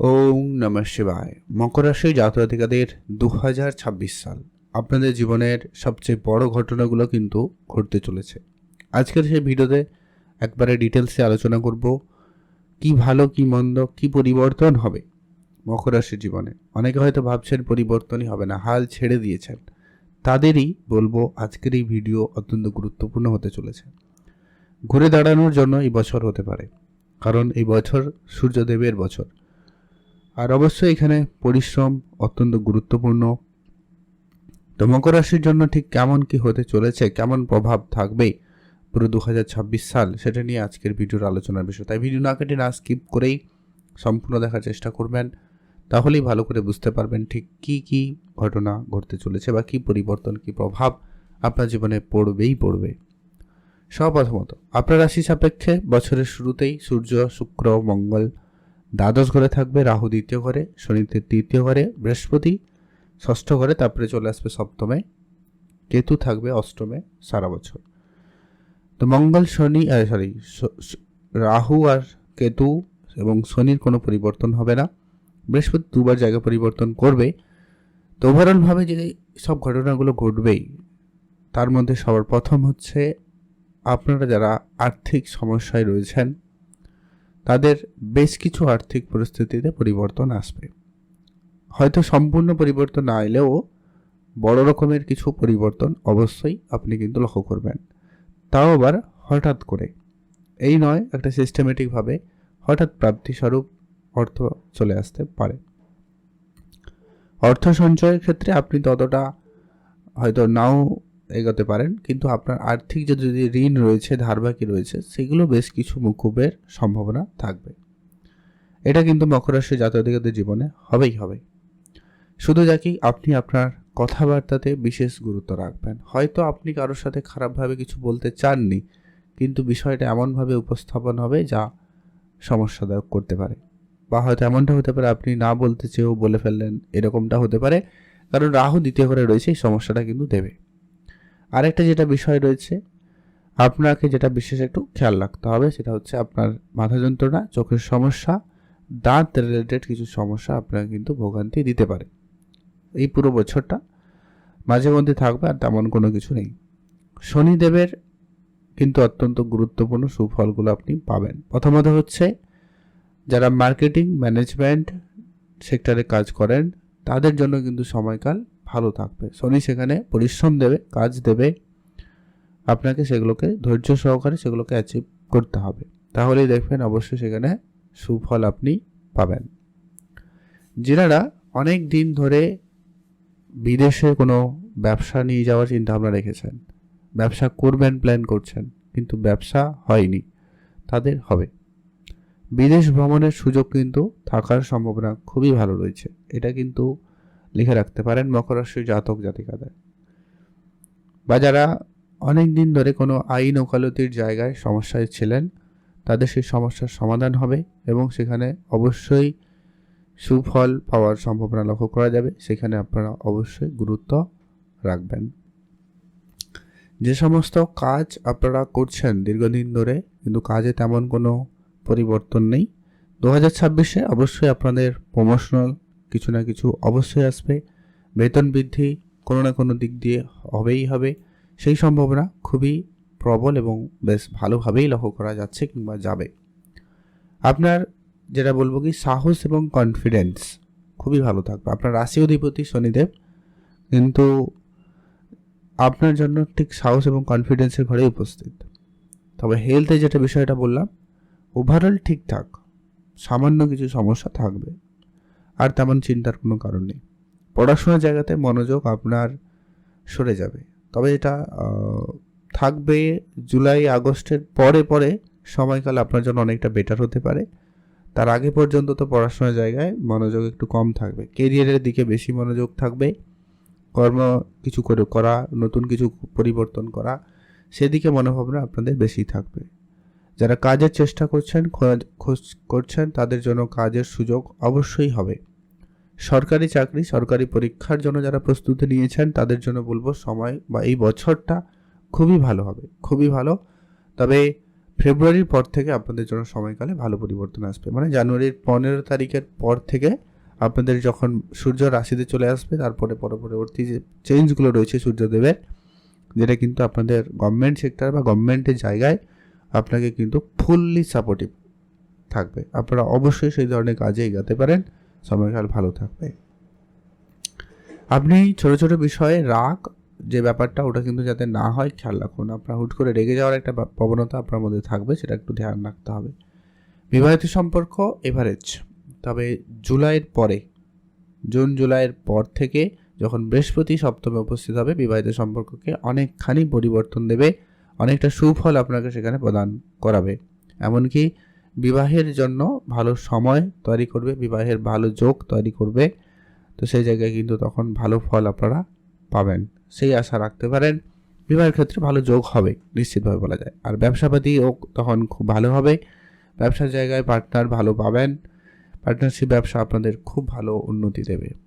ওম নমঃ শিবায়। মকর রাশি দু হাজার ছাব্বিশ সাল। আপনাদের জীবনের সবচেয়ে বড় ঘটনাগুলো কিন্তু ঘটতে চলেছে। আজকের সেই ভিডিওতে একবারে ডিটেলসে আলোচনা করব, কি ভালো, কি মন্দ, কি পরিবর্তন হবে মকর রাশির জীবনে? অনেকে হয়তো ভাবছেন পরিবর্তনই হবে না, হাল ছেড়ে দিয়েছেন। তাদেরই বলব আজকের এই ভিডিও অত্যন্ত গুরুত্বপূর্ণ হতে চলেছে। ঘুরে দাঁড়ানোর জন্য এই বছর হতে পারে, কারণ এই বছর সূর্যদেবের বছর। আর অবশ্যই এখানে পরিশ্রম অত্যন্ত গুরুত্বপূর্ণ। তো মকর রাশির জন্য ঠিক কেমন কি হতে চলেছে, কেমন প্রভাব থাকবে পুরো দু হাজার ছাব্বিশ সাল সেটা নিয়ে আজকের ভিডিওর আলোচনার বিষয়। তাই ভিডিও না কেটে না স্কিপ করেই সম্পূর্ণ দেখার চেষ্টা করবেন, তাহলেই ভালো করে বুঝতে পারবেন ঠিক কি কি ঘটনা ঘটতে চলেছে বা কি পরিবর্তন, কি প্রভাব আপনার জীবনে পড়বেই পড়বে। সপ্রথমত আপনার রাশি সাপেক্ষে বছরের শুরুতেই সূর্য, শুক্র, মঙ্গল দ্বাদশ ঘরে থাকবে, রাহু দ্বিতীয় ঘরে শনিতে তৃতীয় ঘরে, বৃহস্পতি ষষ্ঠ ঘরে, তারপরে চলে আসবে সপ্তমে, কেতু থাকবে অষ্টমে সারা বছর। তো মঙ্গল, শনি সরি রাহু আর কেতু এবং শনির কোনো পরিবর্তন হবে না। বৃহস্পতি দুবার জায়গা পরিবর্তন করবে। তো ওভারঅলভাবে যে সব ঘটনাগুলো ঘটবেই, তার মধ্যে সবার প্রথম হচ্ছে আপনারা যারা আর্থিক সমস্যায় রয়েছেন তাদের বেশ কিছু আর্থিক পরিস্থিতিতে পরিবর্তন আসবে। হয়তো সম্পূর্ণ পরিবর্তন না এলেও বড় রকমের কিছু পরিবর্তন অবশ্যই আপনি কিন্তু লক্ষ্য করবেন। তাও আবার হঠাৎ করে। এই নয়, একটা সিস্টেমেটিকভাবে হঠাৎ প্রাপ্তিস্বরূপ অর্থ চলে আসতে পারে। অর্থ সঞ্চয়ের ক্ষেত্রে আপনি ততটা হয়তো নাও এগোতে পারেন। কিন্তু আপনার আর্থিক যে যদি ঋণ রয়েছে, ধারবাকি রয়েছে, সেগুলো বেশ কিছু মুকুবের সম্ভাবনা থাকবে। এটা কিন্তু মকর রাশির জাতকদের জীবনে হবেই হবে। শুধু যা কি আপনি আপনার কথাবার্তাতে বিশেষ গুরুত্ব রাখবেন। হয়তো আপনি কারোর সাথে খারাপভাবে কিছু বলতে চাননি, কিন্তু বিষয়টা এমনভাবে উপস্থাপন হবে যা সমস্যাদায়ক করতে পারে। বা হয়তো এমনটা হতে পারে, আপনি না বলতে চেয়েও বলে ফেললেন, এরকমটা হতে পারে। কারণ রাহু দ্বিতীয় ঘরে রয়েছে, এই সমস্যাটা কিন্তু দেবে। আরেকটা যেটা বিষয় রয়েছে, আপনাকে যেটা বিশেষ একটু খেয়াল রাখতে হবে সেটা হচ্ছে আপনার মাথা যন্ত্রণা, চোখের সমস্যা, দাঁত রিলেটেড কিছু সমস্যা আপনাকে কিন্তু ভোগান্তি দিতে পারে। এই পুরো বছরটা মাঝে মধ্যে থাকবে আর তেমন কোনো কিছু নেই। শনিদেবের কিন্তু অত্যন্ত গুরুত্বপূর্ণ সুফলগুলো আপনি পাবেন। প্রথমত হচ্ছে যারা মার্কেটিং ম্যানেজমেন্ট সেক্টরে কাজ করেন, তাদের জন্য কিন্তু সময়কাল ভালো থাকবে। শনি সেখানে পরিশ্রম দেবে, কাজ দেবে। আপনাকে সেগুলোকে ধৈর্য সহকারে সেগুলোকে অ্যাচিভ করতে হবে। তাহলেই দেখবেন অবশ্যই সেখানে সুফল আপনি পাবেন। যারা অনেক দিন ধরে বিদেশে কোনো ব্যবসা নিয়ে যাওয়ার চিন্তা ভাবনা রেখেছেন। ব্যবসা করবেন প্ল্যান করছেন, কিন্তু ব্যবসা হয়নি। তাদের হবে। বিদেশ ভ্রমণের সুযোগ কিন্তু থাকার সম্ভাবনা খুবই ভালো রয়েছে। এটা কিন্তু লিখে রাখতে পারেন মকর রাশির জাতক জাতিকাদের। বা যারা অনেক দিন ধরে কোনো আইন ওকালতির জায়গায় সমস্যায় ছিলেন, তাদের সেই সমস্যার সমাধান হবে এবং সেখানে অবশ্যই সুফল পাওয়ার সম্ভাবনা লক্ষ্য করা যাবে। সেখানে আপনারা অবশ্যই গুরুত্ব রাখবেন। যে সমস্ত কাজ আপনারা করছেন দীর্ঘদিন ধরে, কিন্তু কাজে তেমন কোনো পরিবর্তন নেই। দু হাজার ছাব্বিশে অবশ্যই আপনাদের প্রমোশনাল কিছু না কিছু অবশ্যই আসবে। বেতন বৃদ্ধি কোনো না কোনো দিক দিয়ে হবেই হবে। সেই সম্ভাবনা খুবই প্রবল এবং বেশ ভালোভাবেই লক্ষ্য করা যাচ্ছে কিংবা যাবে। আপনার যেটা বলব কি, সাহস এবং কনফিডেন্স খুবই ভালো থাকবে। আপনার রাশি অধিপতি শনিদেব কিন্তু আপনার জন্য ঠিক সাহস এবং কনফিডেন্সের ঘরেই উপস্থিত। তবে হেলথে যেটা বিষয়টা বললাম ওভারঅল ঠিকঠাক, সামান্য কিছু সমস্যা থাকবে। আর তেমন চিন্তার কোনো কারণ নেই। পড়াশোনার জায়গাতে মনোযোগ আপনার সরে যাবে। তবে এটা থাকবে জুলাই, আগস্টের পরে পরে সময়কাল আপনার জন্য অনেকটা বেটার হতে পারে। তার আগে পর্যন্ত তো পড়াশোনার জায়গায় মনোযোগ একটু কম থাকবে। কেরিয়ারের দিকে বেশি মনোযোগ থাকবে। কর্ম কিছু করে করা, নতুন কিছু পরিবর্তন করা, সেদিকে মনোভাবনা আপনাদের বেশি থাকবে। যারা কাজের চেষ্টা করছেন, খোঁজ করছেন, তাদের জন্য কাজের সুযোগ অবশ্যই হবে। সরকারি চাকরি, সরকারি পরীক্ষার জন্য যারা প্রস্তুতি নিয়েছেন, তাদের জন্য বলব সময় বা এই বছরটা খুবই ভালো হবে, খুবই ভালো। তবে ফেব্রুয়ারির পর থেকে আপনাদের জন্য সময়কালে ভালো পরিবর্তন আসবে। মানে জানুয়ারির পনেরো তারিখের পর থেকে আপনাদের যখন সূর্য রাশিতে চলে আসবে, তারপরে পরে পরবর্তী যে চেঞ্জগুলো রয়েছে সূর্যদেবের, যেটা কিন্তু আপনাদের গভর্নমেন্ট সেক্টর বা গভর্নমেন্টের জায়গায় আপনাকে কিন্তু ফুললি সাপোর্টিভ থাকবে। আপনারা অবশ্যই সেই ধরনের কাজে এগাতে পারেন। সময়কাল ভালো থাকবে। আপনি ছোট ছোট বিষয়ে রাগ, যে ব্যাপারটা ওটা কিন্তু যাতে না হয়, খেয়াল রাখুন। আপনার হুট করে রেগে যাওয়ার একটা প্রবণতা আপনার মধ্যে থাকবে, সেটা একটু ধ্যান রাখতে হবে। বিবাহিত সম্পর্ক এভারেজ তবে জুলাইয়ের পরে, জুন জুলাইয়ের পর থেকে যখন বৃহস্পতি সপ্তমে উপস্থিত হবে, বিবাহিত সম্পর্ককে অনেকখানি পরিবর্তন দেবে। অনেকটা সুফল আপনাকে সেখানে প্রদান করাবে। এমনকি বিবাহের জন্য ভালো সময় তৈরি করবে, বিবাহের ভালো যোগ তৈরি করবে। তো সেই জায়গায় কিন্তু তখন ভালো ফল আপনারা পাবেন। সেই আশা রাখতে পারেন, বিবাহের ক্ষেত্রে ভালো যোগ হবে, নিশ্চিতভাবে বলা যায়। আর ব্যবসাপাতিও তখন খুব ভালো হবে। ব্যবসার জায়গায় পার্টনার ভালো পাবেন। পার্টনারশিপ ব্যবসা আপনাদের খুব ভালো উন্নতি দেবে।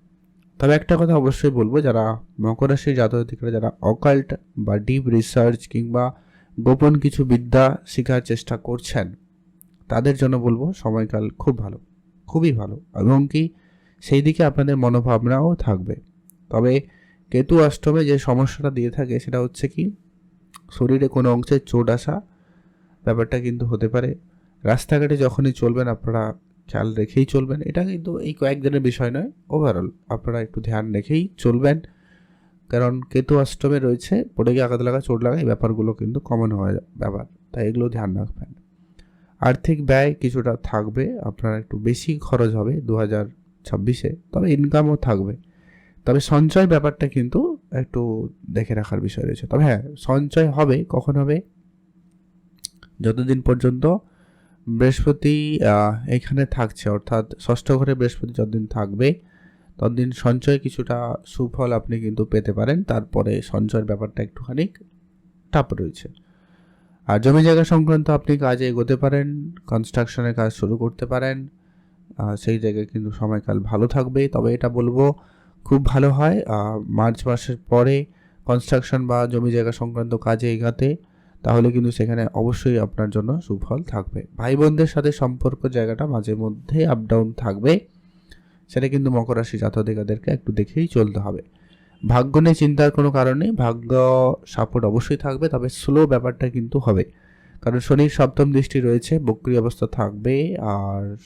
তবে একটা কথা অবশ্যই বলব, যারা মকর রাশির জাতকরা, যারা অকাল্ট বা ডিপ রিসার্চ কিংবা গোপন কিছু বিদ্যা শেখার চেষ্টা করছেন, তাদের জন্য বলব সময়কাল খুব ভালো, খুবই ভালো। এবং কি সেই দিকে আপনাদের মনোভাবনাও থাকবে। তবে কেতু অষ্টমে যে সমস্যাটা দিয়ে থাকে, সেটা হচ্ছে কি, শরীরে কোনো অংশে চোট আসা ব্যাপারটা কিন্তু হতে পারে। রাস্তাঘাটে যখনই চলবেন, আপনারা খেয়াল রেখেই চলবেন। এটা কিন্তু এই কয়েকদিনের বিষয় নয়। ওভারঅল আপনারা একটু ধ্যান রেখেই চলবেন। কারণ কেতু অষ্টমে রয়েছে, পড়ে গিয়ে আঘাত লাগা, চোট লাগা, এই ব্যাপারগুলো কিন্তু কমন হয়ে যা- ব্যাপার। তাই এগুলো ধ্যান রাখবেন। আর্থিক ব্যয় কিছুটা থাকবে, আপনার একটু বেশি খরচ হবে দু হাজার ছাব্বিশে, তবে ইনকামও থাকবে। তবে সঞ্চয় ব্যাপারটা কিন্তু একটু দেখে রাখার বিষয় রয়েছে। তবে হ্যাঁ সঞ্চয় হবে, কখন হবে? যতদিন পর্যন্ত বৃহস্পতি এখানে থাকছে। অর্থাৎ ষষ্ঠ ঘরে বৃহস্পতি যতদিন থাকবে, ততদিন সঞ্চয় কিছুটা সুফল আপনি কিন্তু পেতে পারেন। তারপরে সঞ্চয়ের ব্যাপারটা একটুখানি টাপ রয়েছে। আর জমি জায়গা সংক্রান্ত আপনি কাজে এগোতে পারেন কনস্ট্রাকশনের কাজ শুরু করতে পারেন সেই জায়গায় কিন্তু সময়কাল ভালো থাকবে। তবে এটা বলব, খুব ভালো হয় মার্চ মাসের পরে কনস্ট্রাকশন বা জমি জায়গা সংক্রান্ত কাজে এগাতে তাহলে কিন্তু সেখানে অবশ্যই আপনার জন্য সুফল থাকবে। ভাই বোনদের সাথে সম্পর্ক জায়গাটা মাঝে মধ্যে আপ ডাউন থাকবে। সেটা কিন্তু মকর রাশি জাতকাদেরকে একটু দেখেই চলতে হবে। ভাগ্য নিয়ে চিন্তার কোনো কারণ নেই। ভাগ্য সাপোর্ট অবশ্যই থাকবে, তবে স্লো ব্যাপারটা কিন্তু হবে। কারণ শনির সপ্তম দৃষ্টি রয়েছে, বক্রি অবস্থা থাকবে, আর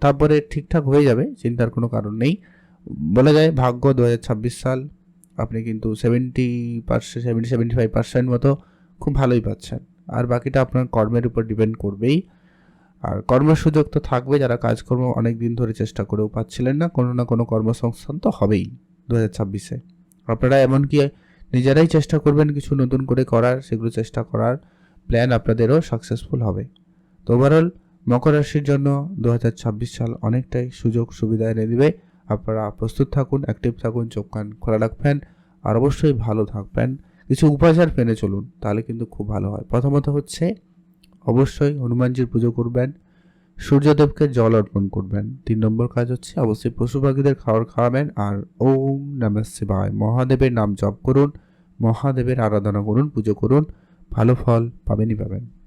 তারপরে ঠিকঠাক হয়ে যাবে, চিন্তার কোনো কারণ নেই। বলা যায় ভাগ্য দু হাজার ছাব্বিশ সাল, আপনি কিন্তু seventy percent seventy seventy five percent মতো খুব ভালোই পাচ্ছেন। আর বাকিটা আপনার কর্মের উপর ডিপেন্ড করবেই। আর কর্মের সুযোগ তো থাকবে, যারা কাজকর্ম অনেক দিন ধরে চেষ্টা করেও পাচ্ছিলেন না, কোনো না কোনো কর্মসংস্থান তো হবেই দু হাজার ছাব্বিশে। আপনারা এমনকি নিজেরাই চেষ্টা করবেন কিছু নতুন করে করার, সেগুলো চেষ্টা করার প্ল্যান আপনাদেরও সাকসেসফুল হবে। তো ওভারঅল মকর রাশির জন্য দু হাজার ছাব্বিশ সাল অনেকটাই সুযোগ সুবিধা এনে দিবে। আপনারা প্রস্তুত থাকুন অ্যাক্টিভ থাকুন, চোখ কান খোলা রাখবেন, আর অবশ্যই ভালো থাকবেন। কিছু উপাচার মেনে চলুন, তাহলে কিন্তু খুব ভালো হয়। প্রথমত হচ্ছে, অবশ্যই হনুমানজির পুজো করবেন, সূর্যদেবকে জল অর্পণ করবেন। তিন নম্বর কাজ হচ্ছে, অবশ্যই পশু পাখিদের খাবার খাওয়াবেন, আর ওম নমঃ শিবায়। মহাদেবের নাম জপ করুন, মহাদেবের আরাধনা করুন, পুজো করুন, ভালো ফল পাবেনই পাবেন।